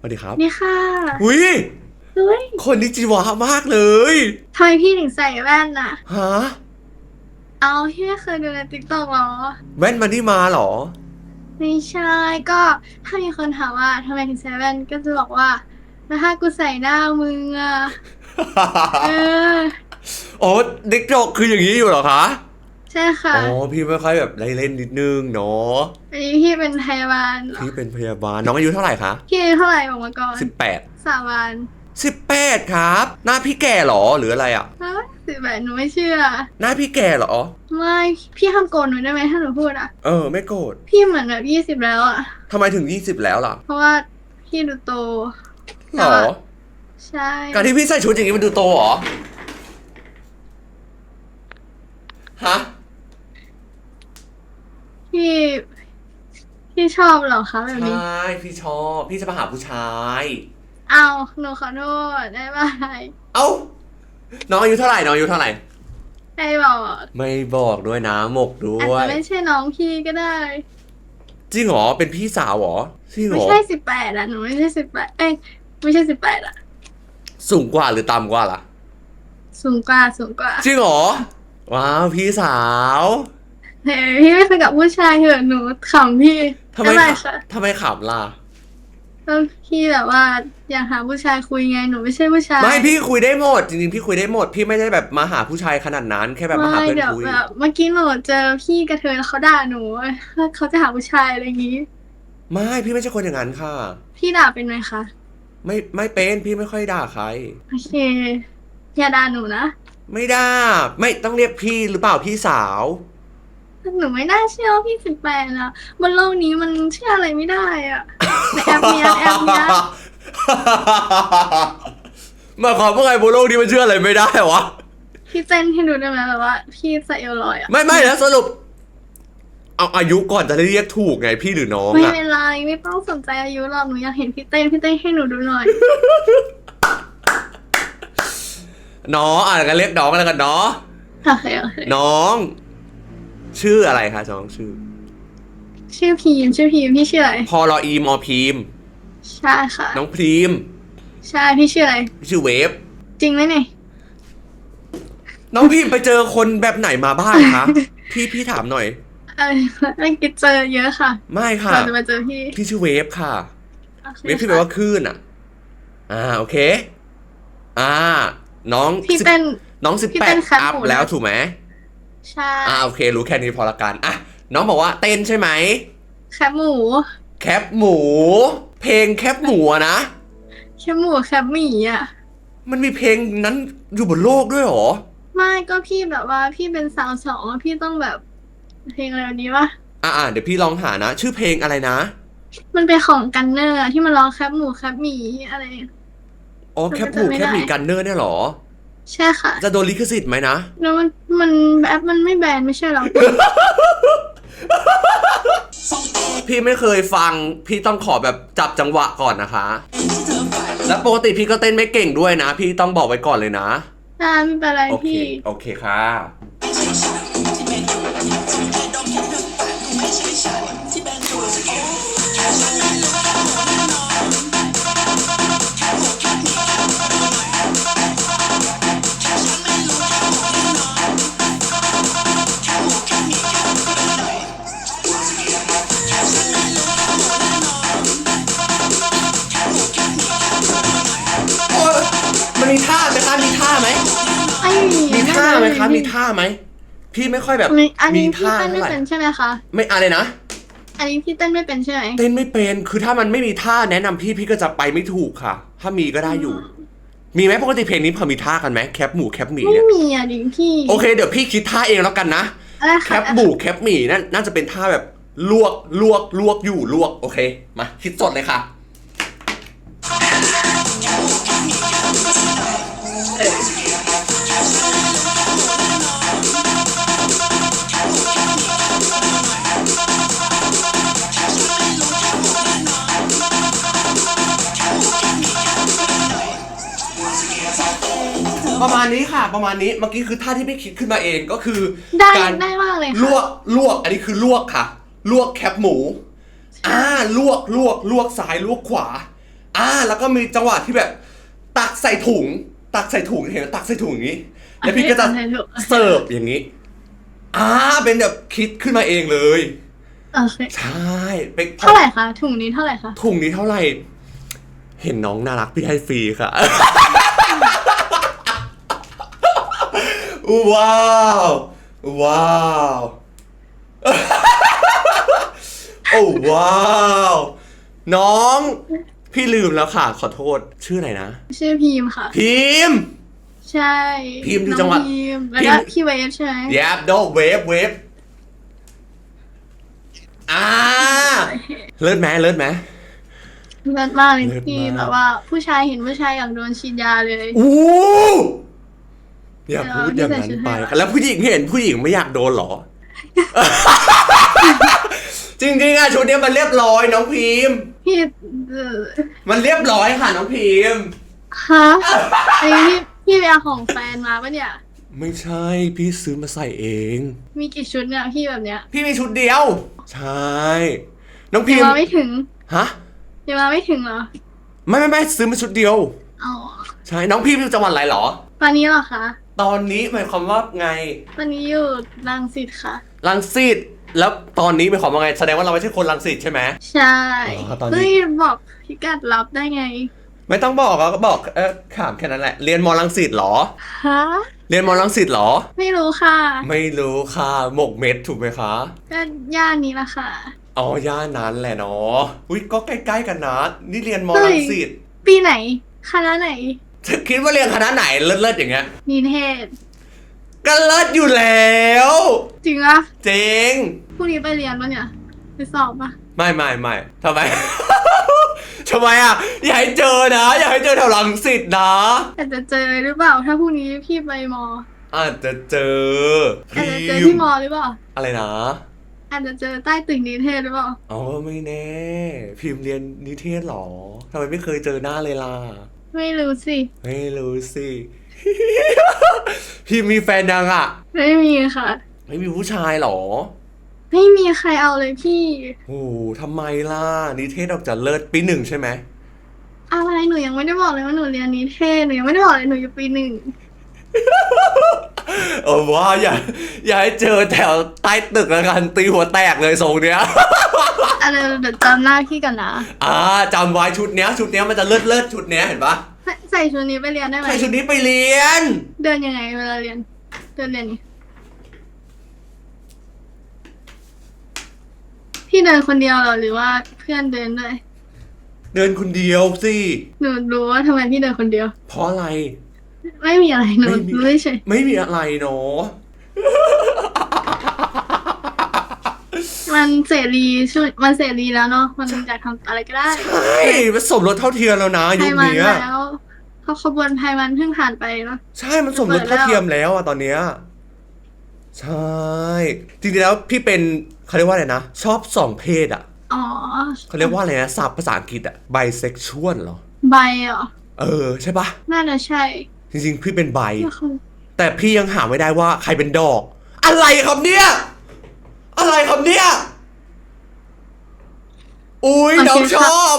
สวัสดีครับนี่ค่ะหุยเฮ้ยคนนี้จีวะมากเลยทำไมพี่ถึงใส่แว่นน่ะ ฮะเอาพี่ไม่เคยดูในติ๊กต็อกหรอ แว่นมันนี่มาเหรอ ไม่ใช่ก็ถ้ามีคนถามว่าทำไมถึงใส่แว่นก็จะบอกว่าแล้วถ้ากูใส่หน้ามึงอะเออ โอ้เด็กจกคืออย่างนี้อยู่เหรอคะ ใช่ค่ะ อ๋อพี่ไม่ค่อยแบบได้เล่นนิดนึงเนาะอันนี้พี่เป็นพยาบาลเหรอพี่เป็นพยาบาลน้องอายุเท่าไหร่คะพี่อายุเท่าไหร่บอกมาก่อนสิบแปดสามวันสิบแปดครับ หน้าพี่แก่เหรอหรืออะไรอะ ฮะสิบแปดหนูไม่เชื่อ หน้าพี่แก่เหรอ ไม่พี่ห้ามโกนหนูได้ไหมถ้าหนูพูดอะเออ ไม่โกรธพี่เหมือนแบบยี่สิบแล้วอะทำไมถึงยี่สิบแล้วล่ะเพราะว่าพี่ดูโต หรอ ใช่การที่พี่ใส่ชุดอย่างนี้มันดูโตเหรอ ฮะ พี่พี่ชอบเหรอคะแบบใชนี้่พี่ชอบ พี่จะมาหาผู้ชาย เอาหนูขอโทษได้ไหมเอ้า น้องอายุเท่าไหร่น้องอายุเท่าไหร่ได้บอกไม่บอกด้วยนะหมกด้อาจวจะย ไม่ใช่น้องพี่ก็ได้ จริงเหรอ เป็นพี่สาวเหรอจริงเหรไม่อ ใช่สิบแปดอะหนูไม่ใช่สิบแปดเอ้ยไม่ใช่สิบแปดอะสูงกว่าหรือต่ำกว่าล่ะ สูงกว่าสูงกว่าจริงเหรอ ว้าว พี่สาว เฮ้ยพี่ไม่คุยกับผู้ชายเหอะหนูขำพี่ทำไมอะไรขคะำทำไมขำล่ะ ก็พี่แบบว่าอยากหาผู้ชายคุยไงหนูไม่ใช่ผู้ชายไม่พี่คุยได้หมด จริงๆพี่คุยได้หมด พี่ไม่ได้แบบมาหาผู้ชายขนาดนั้น แค่แบบมาหาไม่เพื่อนเดี๋ยวคุย แบบเมื่อกี้หนูเจอพี่กระเทยแล้วเขาด่าหนูว่าเขาจะหาผู้ชายอะไรอย่างงี้ ไม่พี่ไม่ใช่คนอย่างนั้นค่ะ พี่ด่าเป็นไหมคะไม่ไม่เป็นพี่ไม่ค่อยด่าใคร โอเคอย่าด่าหนูนะไม่ด่าไม่ต้องเรียกพี่หรือเปล่าพี่สาว หนูไม่น่าเชื่อว่าพี่สิบแปดนะบนโลกนี้มันเชื่ออะไรไม่ได้อะในแอปเนี้ยแอปเนี้ยหมายความว่าไงบนโลกนี้มันเชื่ออะไรไม่ได้วะ พี่เต้นให้ดูได้ไหมแบบว่า พี่ใส่เอวลอยอะไม่ไม่แล้วสรุป เอาอายุก่อนจะได้เรียกถูกไงพี่หรือน้องไม่อะเป็นไรไม่ต้องสนใจอายุหรอกหนูอยากเห็นพี่เต้นพี่เต้นให้หนูดูหน่อย น้องอะกันเรียกน้องแล้วกันเนาะโอเคโอเคน้อง ชื่ออะไรคะน้องชื่อ ชื่อพีมชื่อพีมพี่ชื่ออะไรพอรออีมอพีม ใช่ค่ะ น้องพรีมใช่พี่ชื่ออะไร ชื่อเวฟ จริงไหมเนี่ยน้องพีมไปเจอคนแบบไหนมาบ้างคะ พี่พี่ถามหน่อย เออไม่กิดเจอเยอะค่ะไม่ค่ะก่อนจะมาเจอพี่พี่ชื่อเวฟค่ะ โอคเวฟที่แปลว่าคลื่นอะ อ่าโอเค อ่า น้องพี่สิบเต้นน้องสิบพี่แปเต้ดนครับอัพผมแล้วถูกไหม ใช่อ่าโอเค รู้แค่นี้พอละกันอะน้องบอกว่าเต้นใช่ไหมแคบหมู แคปหมู เพลงแคปหมูอะนะ แคบหมูแคบหมีอะ มันมีเพลงนั้นอยู่บนโลกด้วยเหรอ ไม่ก็พี่แบบว่าพี่เป็นสาวสองอะพี่ต้องแบบ เพลงอะไรแบบนี้วะอ่าอ่าเดี๋ยวพี่ลองหานะ ชื่อเพลงอะไรนะ มันเป็นของกันเนอร์อะที่มันร้องแคบหมูแคบหมีอะไร อ๋อมันแคก็ปหมูจะไม่แคปหมีได้กันเนอร์เนี่ยเหรอ ใช่ค่ะ จะโดนลิขสิทธิ์ไหมนะ แล้วมันมันแอปมันไม่แบนไม่ใช่เหรอ พี่ไม่เคยฟัง พี่ต้องขอแบบจับจังหวะก่อนนะคะ แล้วปกติพี่ก็เต้นไม่เก่งด้วยนะ พี่ต้องบอกไว้ก่อนเลยนะ อ่าไม่เป็นไรโอเค พี่ โอเคค่ะ ท่าไหมคะมีท่าไหม พี่ไม่ค่อยแบบมีอันนี้มีพี่ท่าเต้นเท่าไม่ไหร่เป็นใช่ไหมคะ ไม่อะไรนะ อันนี้พี่เต้นไม่เป็นใช่ไหม เต้นไม่เป็น คือถ้ามันไม่มีท่าแนะนำพี่พี่ก็จะไปไม่ถูกค่ะ ถ้ามีก็ได้อยู่ มีไหมปกติเพลงนี้พอมีท่ากันไหมแคปหมูแคปหมีไม่เนี่ยมีอะดิพี่ โอเคเดี๋ยวพี่คิดท่าเองแล้วกันนะอะไรแคค่ะปหมูแคปหมีนั่นน่าจะเป็นท่าแบบลวกลวกลวกอยู่ลวก โอเค มาคิดสดเลยค่ะ ประมาณนี้ค่ะ ประมาณนี้เมื่อกี้คือท่าที่พี่คิดขึ้นมาเองก็คือได้การได้มากเลยลค่ะวกลวก อันนี้คือลวกค่ะ ลวกแคปหมู อ่าลวกลวกลวกซ้ายลวกขวา อ่า แล้วก็มีจังหวะที่แบบ ตักใส่ถุง ตักใส่ถุงเห็นไหมตักใส่ถุงอย่างนี้ แล้วพี่ก็จะ อันนี้ถูกเสิร์ฟอย่างนี้ อ่า เป็นแบบคิดขึ้นมาเองเลย โอเคใช่เป็นเท่าไหร่คะถุงนี้เท่าไหร่คะถุงนี้เท่าไหร่ เห็นน้องน่ารักพี่ให้ฟรีค่ะ ว้าว ว้าว โอ้ว้าว น้อง พี่ลืมแล้วค่ะ ขอโทษ ชื่ออะไรนะ ชื่อพีมค่ะ พิมพ์ ใช่พิมพ์อยู่จังหวัดน้อพิมพ์แล้วพิก็มพ์ พี่เวฟใช่ไหมแยบโดเวฟเวฟอ่า เลิศไหมเลิศไหม เลิศมากเลยเลิศพี่มาก แบบว่าผู้ชายเห็นผู้ชายอยากโดนฉีดยาเลย อู้ อย่าพูดอย่างนั้นเดี๋ยวพี่ใส่ชุดไปให้แล้วผู้หญิงเห็นผู้หญิงไม่อยากโดนเหรอ จริงๆอะชุดเนี้ยมันเรียบร้อยน้องพิมพ์ พี่เออมันเรียบร้อยค่ะน้องพิมพ์ ฮะไอ้พี่พี่ไปเอาของแฟนมาปะเนี่ย ไม่ใช่พี่ซื้อมาใส่เอง มีกี่ชุดเนี่ยพี่แบบเนี้ยพี่มีชุดเดียว ใช่ น้องพิเดี๋ยมวพ์มาไม่ถึงฮะเดี๋ยวมาไม่ถึงเหรอไม่ไม่ไม่ซื้อมาชุดเดียวอ๋อใช่น้องพิมพ์อยู่จังหวัดอะไรเหรอ ตอนนี้เหรอคะ ตอนนี้หมายความว่าไงตอนนี้อยู่รังสิตค่ะ ลังสิตแล้วตอนนี้หมายความว่าไง แสดงว่าเราไม่ใช่คนลังสิตใช่ไหม ใช่อ๋อตอนนี้ เฮ้ยบอกพิกัดรับได้ไงไม่ต้องบอกก็บอกเออถามแค่นั้นแหละ เรียนมอลังสิตเหรอ ฮะเรียนมอลังสิตเหรอ ไม่รู้ค่ะไม่รู้ค่ะหมกเม็ดถูกไหมคะ ก็ย่านนี้ละค่ะ อ๋อย่านนั้นแหละเนาะ อุ้ยก็ใกล้ๆกันนะ นี่เรียนมอเฮ้ลัยงสิต ปีไหนคณะไหน คิดว่าเรียนคณะไหนเลิศๆอย่างเงี้ยนิเทศ ก็เลิศอยู่แล้ว จริงอะจริง พรุ่งนี้ไปเรียนปะเนี่ย ไปสอบปะไม่ไม่ไม่ทำไม ทำไมอะ อย่าให้เจอนะ อย่าให้เจอแถวลังสิตนะอาจจะเจอหรือเปล่า ถ้าพรุ่งนี้พี่ไปมออาจจะเจออาจจะเจอพิที่มมพ์อหรือเปล่า อะไรนะอาจจะเจอใต้ตึกนิเทศหรือเปล่า อ๋อไม่แน่ พิมพ์เรียนนิเทศเหรอทำไมไม่เคยเจอหน้าเลยล่ะ ไม่รู้สิ ไม่รู้สิพิมพ์มีแฟนยังอะ ไม่มีค่ะ ไม่มีผู้ชายเหรอ ไม่มีใครเอาเลยพี่ โอ้โหทำไมล่ะ นิเทศออกจะเลิศปีหนึ่งใช่ไหม อะไรหนูยังไม่ได้บอกเลยว่าหนูเรียนนิเทศหนูยังไม่ได้บอกเลยหนูอยู่ปีหนึ่ง เออว่าอย่าอย่าให้เจอแถวใต้ตึกแล้วกันตีหัวแตกเลยทรงเนี้ย อะไรเดี๋ยวจำหน้าพี่กันนะอ่าจำไว้ชุดเนี้ยชุดเนี้ยมันจะเลิศเลิศชุดเนี้ยเห็นปะใส่ใส่ชุดนี้ไปเรียนได้ไหมใส่ชุดนี้ไปเรียน เดินยังไงเวลาเรียน เดินเรียนนี่พี่เดินคนเดียวเหรอหรือว่าเพื่อนเดินด้วยเดินคนเดียวสิหนูรู้ว่าทำไมพี่เดินคนเดียว เพราะอะไร ไม่มีอะไรหนูไม่มีรู้เฉยไม่มีอะไรเนาะ มันเสรีช่วงมันเสรีแล้วเนาะมันอยากทำอะไรก็ได้ใช่มันสมรสเท่าเทียมแล้วนะไพยุคมันเนี้ยแล้วเขาขบวนไพมันเพิ่งผ่านไปเนาะ ใช่มันสมรสเท่าเทียมแล้วอะตอนเนี้ยใช่จริงๆแล้วพี่เป็นเขาเรียกว่าอะไรนะชอบสองเพศอะอ๋อเขาเรียกว่าอะไรนะศัพท์ภาษาอังกฤษอะ bisexual เหรอ ใบเหรอ เออใช่ปะน่าจะใช่ จริงๆ พี่เป็นไบก็คือแต่พี่ยังหาไม่ได้ว่าใครเป็นดอก อะไรครับเนี่ย อะไรครับเนี่ย อุ้ยน้องชอบ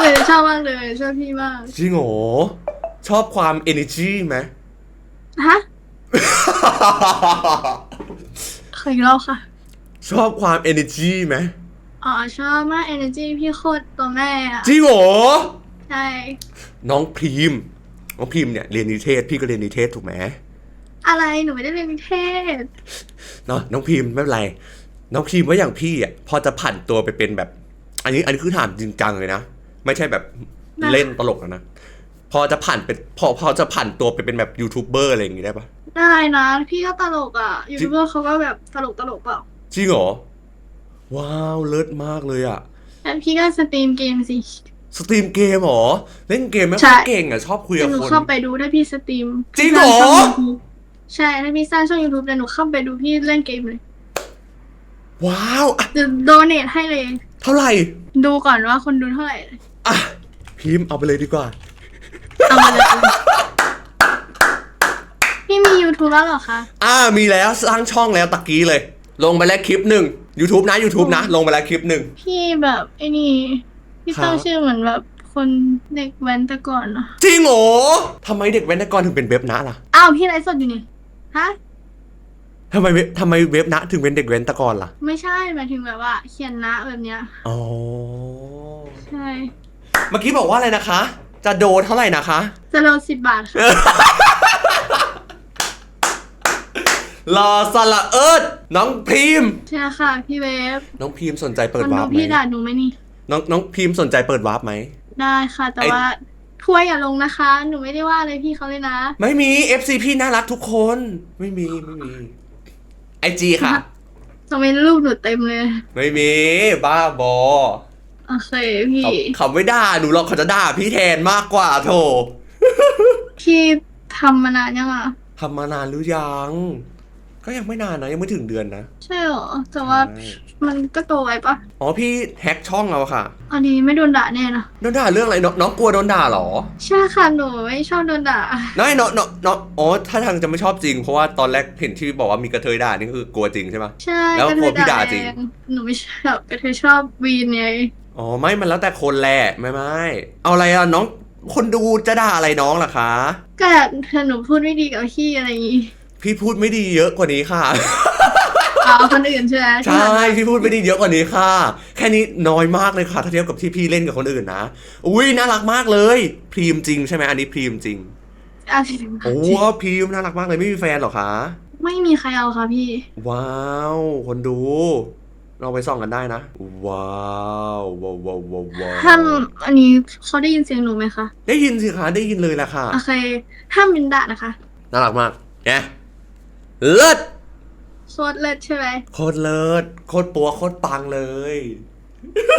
เลยชอบมากเลยชอบพี่มากจริงเหรอชอบความ energy ไหมฮะเคยเล่าค่ะ ชอบความ energy ไหมอ๋อชอบมาก energy พี่โคตรตัวแม่อะจริงเหรอใช่ น้องพิมพ์ น้องพิมพ์เนี่ยเรียนนิเทศ พี่ก็เรียนนิเทศถูกไหมอะไรหนูไม่ได้เรียนนิเทศเนาะน้องพิมพ์ไม่เป็นไร น้องพิมพ์ว่าอย่างพี่อะพอจะผันตัวไปเป็นแบบ อันนี้อันนี้คือถามจริงจังเลยนะไม่ใช่แบบนะเล่นตลกนะนะพอจะผันเป็นพอพอจะผันตัวไปเป็นแบบยูทูบเบอร์อะไรอย่างงี้ได้ปะได้นะ พี่ก็ตลกอะยูทูบเบอร์เขาก็แบบตลกตลกเปล่าจริงเหรอว้าวเลิศมากเลยอะแล้วพี่ก็สตรีมเกมสิ สตรีมเกมเหรอ เล่นเกมไม่ใช่ค่อยเก่งอะชอบคุยเดี๋กัยวหนูบคน เข้าไปดูถ้าพี่สตรีมจริงเหรอ สางช่ง YouTube ใช่ถ้าพี่สร้างช่อง YouTube เดี๋ยวหนูเข้าไปดูพี่เล่นเกมเลยว้าวอะเดี๋ยวโดเนทให้เลย เท่าไหร่ดูก่อนว่าคนดูเท่าไหร่อะพิมพ์เอาไปเลยดีกว่า เอามาเลย พี่มี YouTube แล้วเหรอคะ อ่ามีแล้วสร้างช่องแล้วตะกี้เลย ลงไปแล้วคลิปหนึ่ง YouTube นะ YouTube นะ ลงไปแล้วคลิปหนึ่ง พี่แบบไอ้นี่ พี่ตั้งครับชื่อเหมือนแบบคนเด็กแว้นแต่ก่อนอะจริงเหรอทำไมเด็กแว้นแต่ก่อนถึงเป็นเว็บนะล่ะอ้าวพี่ไลฟ์สดอยู่นี่ฮะทำไมเว็บทำไมเว็บนะถึงเป็นเด็กแว้นแต่ก่อนล่ะไม่ใช่หมายถึงแบบว่า เขียนนะแบบเนี้ยอ๋อใช่เมื่อกี้บอกว่าอะไรนะคะ จะโดนเท่าไหร่นะคะ จะโลสิบบาทค่ะรอสละเอิดน้องพิมพ์ใช่ค่ะพี่เวฟน้องพิมพ์สนใจเปิคดนวาดูร์ปไหมพี่ด่าหนูไหมนี่ น้องน้องพิมพ์สนใจเปิดวาร์ปไหม ได้ค่ะ แต่ไอ้ ว่าทัวร์อย่าลงนะคะ หนูไม่ได้ว่าอะไรพี่เขาเลยนะ ไม่มี FC พี่น่ารักทุกคน ไม่มีไม่มีไอจีค่ะ ทำไมรูปหนูเต็มเลย ไม่มี บ้าบอโอเคพี่ เขาเขาไม่ด่าหนูหรอกเขาจะด่าพี่แทนมากกว่าโถพี่ทำมานานยังอะ ทำมานานหรือยัง ก็ยังไม่นานนะยังไม่ถึงเดือนนะ ใช่เหรอ แต่ว่าใช่ มันก็โตไวปะอ๋อพี่แฮกช่องเราค่ะอันนี้ไม่โดนด่าแน่นะโดนด่าเรื่องอะไรน้องน้องกลัวโดนด่าเหรอใช่ค่ะหนูไม่ชอบโดนด่า น้อยน้องน้องน้องอ๋อถ้าทางจะไม่ชอบจริงเพราะว่าตอนแรกเห็นที่บอกว่ามีกระเทยด่านี่คือกลัวจริงใช่ปะ ใช่แล้วกระกเทลัวยพี่ด่าจริงแหนูไม่ชอบกระเทยชอบวีนไงอ๋อไม่มันแล้วแต่คนแหละไม่ไม่เอาอะไรอะน้องคนดูจะด่าอะไรน้องล่ะคะก็ถ้าหนูพูดไม่ดีกับพี่อะไรอย่างงี้ พี่พูดไม่ดีเยอะกว่านี้ค่ะ อ๋อคนอื่นใช่ไหมใช่พี่พูดไม่ดีเยอะกว่านี้ค่ะ แค่นี้น้อยมากเลยค่ะ ถ้าเทียบกับที่พี่เล่นกับคนอื่นนะอุ้ยน่ารักมากเลย พรีมจริงใช่ไหมอันนี้พรีมจริงอะโอ้พรีมน่ารักมากเลยไม่มีแฟนเหรอคะไม่มีใครเอาค่ะพี่ ว้าว คนดู เราไปส่องกันได้นะว้าวว้าวว้าวว้าวว้าวห้ามอันนี้เขาได้ยินเสียงหนูไหมคะ ได้ยินสิคะได้ยินเลยแหละค่ะ โอเคห้ามเป็นด่านะคะ น่ารักมากเนี่ย เลิศโคตรเลิศใช่ไหมโคตรเลิศโคตรปัวโคตรปังเลย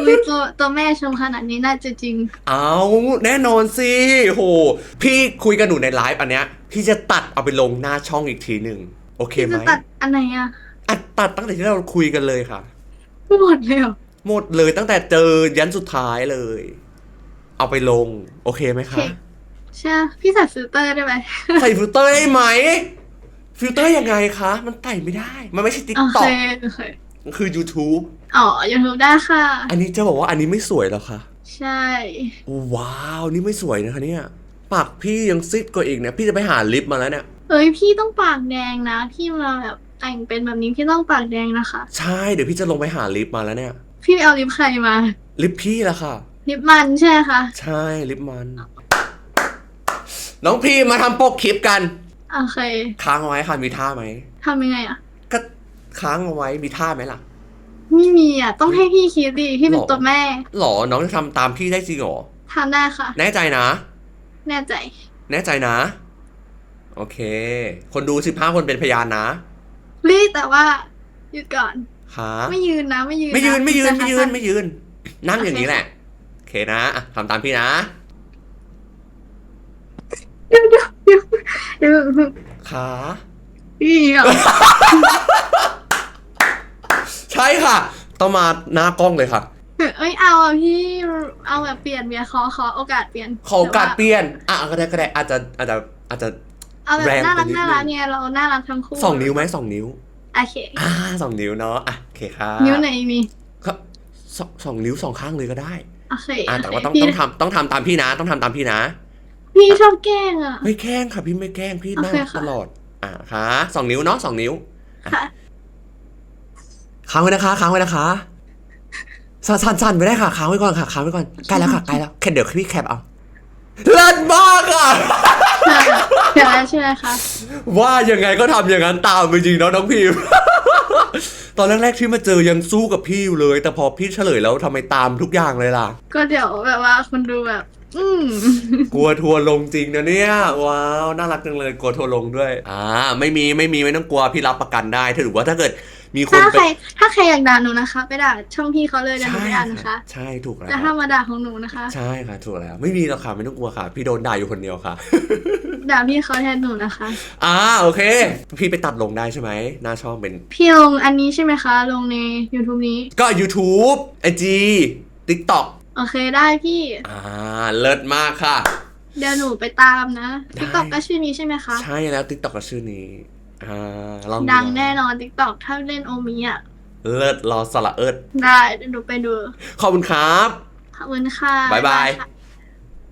อุ้ยตัวตัวแม่ชมขนาดนี้น่าจะจริง เอาแน่นอนสิโห พี่คุยกับหนูในไลฟ์อันเนี้ย พี่จะตัดเอาไปลงหน้าช่องอีกทีหนึ่งโอเคพี่ไหมจะตัดอันไหนอะอัดตัดตั้งแต่ที่เราคุยกันเลยค่ะ หมดเลยเหรอหมดเลยตั้งแต่เจอยันสุดท้ายเลย เอาไปลง โอเคไหมโอเคคะ ใช่พี่ใส่ฟิลเตอร์ได้ไหม ใส่ฟิลเตอร์ได้ไหม ฟิลเตอร์ยังไงคะ มันใส่ไม่ได้ มันไม่ใช่ติ๊กโอต็เคอกโอเคมันคือ YouTube อ๋อยูทูบได้ค่ะ อันนี้จะบอกว่าอันนี้ไม่สวยแล้วค่ะใช่ ว้าว นี่ไม่สวยนะคะเนี่ย ปากพี่ยังซิดกว่าอีกเนี่ย พี่จะไปหาลิปมาแล้วเนี่ยเฮ้ยพี่ต้องปากแดงนะ พี่มาแบบแต่งเป็นแบบนี้พี่ต้องปากแดงนะคะ ใช่ เดี๋ยวพี่จะลงไปหาลิปมาแล้วเนี่ย พี่เอาลิปใครมา ลิปพี่ละค่ะ ลิปมันใช่ไหมคะ ใช่ ลิปมัน น้องพี่มาทำปกคลิปกัน โอเค ค้างเอาไว้ค่ะมีท่าไหมทำยังไงอะก็ค้างเอาไว้มีท่าไหมล่ะไม่มีอะต้องให้พี่คิดดิพี่เป็นหรอตัวแม่หรอน้องจะทำตามพี่ได้จริงเหรอทำได้ค่ะ แน่ใจนะ แน่ใจ แน่ใจนะ โอเค คนดูสิบห้าคนเป็นพยานนะรีบแต่ว่าหยุดก่อนค่ะไม่ยืนนะ ไม่ยืนไม่ยืนนะไม่ยืนจะไม่ยืนขาสั้ไม่ยืน นั่งอย่างนี้โอเคแหละ โอเคนะอะทำตามพี่นะ เดี๋ยวเดี๋ยวเดี๋ยวเดี๋ยว ขาพี่อะใช่ค่ะ ต้องมาหน้ากล้องเลยค่ะ เอ้ยเอาอะพี่เอาแบบเปลี่ยนเบียร์ขอขอโอกาสเปลี่ยนขอโอกาสแต่ว่เปลี่ยน อะก็ได้ก็ได้อาจจะอาจจะอาจจะเอาแบบแรงน่ารักไปนิดน่ารักนึงเนี่ยเราน่ารักทั้งคู่สองนิ้วไหมสองนิ้วโอเคอ่าสองนิ้วเนาะอะโอเคค่ะนิ้วไหนมีครับสองสองนิ้วสองข้างเลยก็ได้โอเคอะแต่ว่าต้องพี่ต้องทำต้องทำตามพี่นะ ต้องทำตามพี่นะ พี่ชอบแกล้งอะไม่แกล้งค่ะพี่ไม่แกล้งพี่โอน่าเครักค่ะ ตลอด อะค่ะสองนิ้วเนาะสองนิ้ว ค่ะค้างไว้นะคะค้างไว้นะคะสั่นสั่นสั่นไปได้ค่ะค้างไว้ก่อนค่ะค้างไว้ก่อนใกล้แล้วค่ะใกล้แล้วแค่เดี๋ยวพี่แคปเอาเลิศมากอะ ใช่ใช่ใช่ไหมคะ ว่ายังไงก็ทำอย่างนั้นตามไปจริงเนาะน้องพิม ตอนแรกๆที่มาเจอยังสู้กับพี่อยู่เลย แต่พอพี่เฉลยแล้วทำไมตามทุกอย่างเลยล่ะ ก็เดี๋ยวแบบว่าคนดูแบบ อืมกลัวทัวร์ลงจริงนะเนี่ย ว้าว น่ารักจังเลยกลัวทัวร์ลงด้วย อ่า ไม่มีไม่มีไม่ต้องกลัวพี่รับประกันได้ถือว่าถ้าเกิดมีคนถ้าไปใครถ้าใครอยากด่าหนูนะคะ ไปด่าช่องพี่เขาเลยเดี๋ยวหนูใช่ไม่อ่านนะคะ ใช่ถูกแล้วแต่ถ้ามาด่าของหนูนะคะ ใช่ค่ะถูกแล้ว ไม่มีหรอกค่ะไม่ต้องกลัวค่ะ พี่โดนด่าอยู่คนเดียวค่ะ ด่าพี่เขาแทนหนูนะคะ อ่าโอเค พี่ไปตัดลงได้ใช่ไหมหน้าช่องเป็น พี่ลงอันนี้ใช่ไหมคะ ลงใน YouTube นี้ ก็ YouTube IG TikTok โอเคได้พี่ อ่าเลิศมากค่ะ เดี๋ยวหนูไปตามนะได้ติ๊กต็อกก็ชื่อนี้ใช่ไหมคะ ใช่แล้ว TikTok ก็ชื่อนี้อ่าลองดังแน่นอนติ๊กต็อกถ้าเล่นโอมิอะ เลิศรอสละเอิดได้เดี๋ยวหนูไปดูขอบคุณครับ ขอบคุณค่ะ บ๊ายบายค่ะ